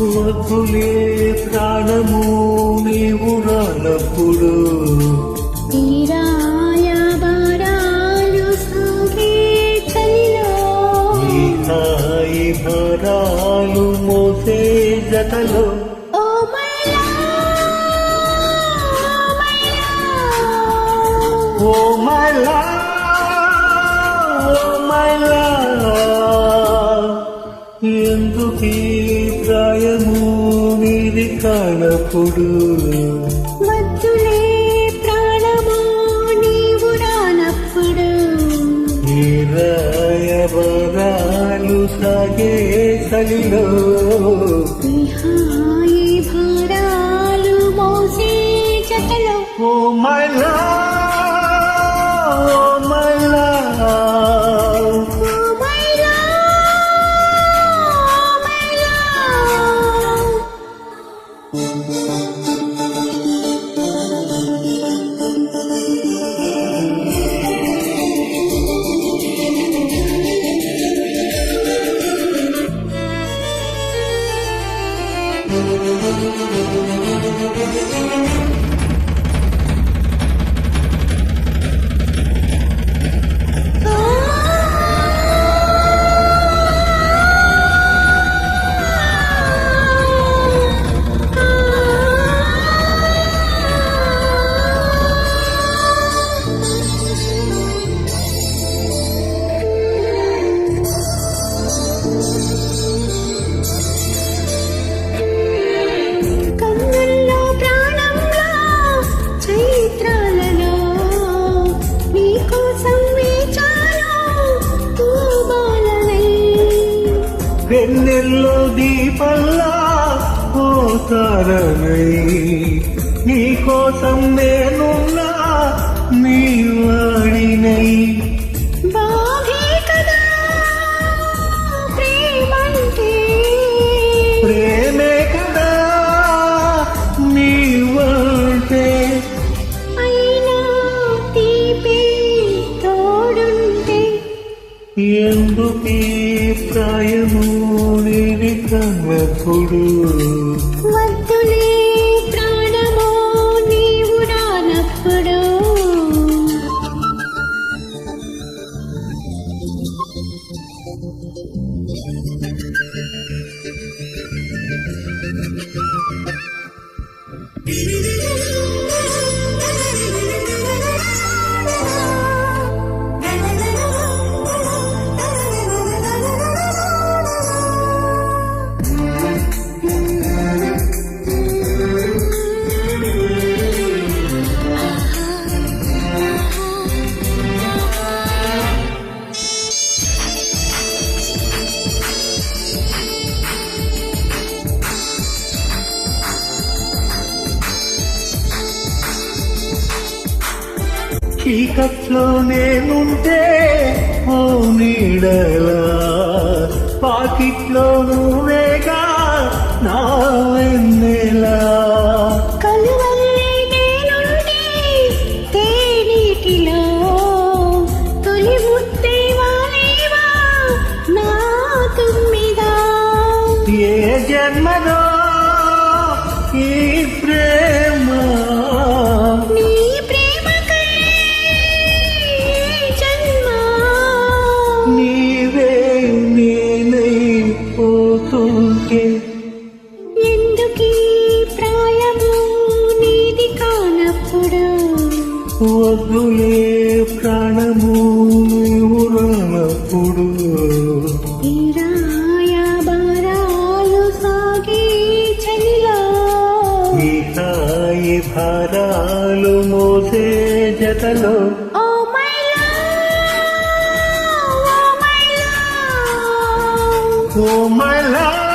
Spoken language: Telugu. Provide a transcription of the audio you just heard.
వద్దు వద్దులే ప్రాణము నీవు రానప్పుడు. హాయి భారాలు మోసే జతలో. ఎందుకీ ప్రాయము నీది కానప్పుడు వద్దులే ప్రాణమా నీవు రానప్పుడు. సాగే చలిలో విహాయి భారాలు మోసే జతలో ఓ మై లవ్ వెన్నెల్లో దీపల్లా నీకోసం నేనున్నా నీ వాడినై ప్రేమే కదా నీ వాడే అయినా తీపే తోడుంటే. ఎందుకు ఈ ప్రాయము? rang la చీకట్లో నేనుంటే ఓ నీడలా పాకిట్లో నువ్వేగా నా వెన్నెలా. ఏ జన్మలో ఈ ప్రేమ వద్దులే ప్రాణము ఈ హాయి భారాలు మోసే జతలో. Oh my oh love.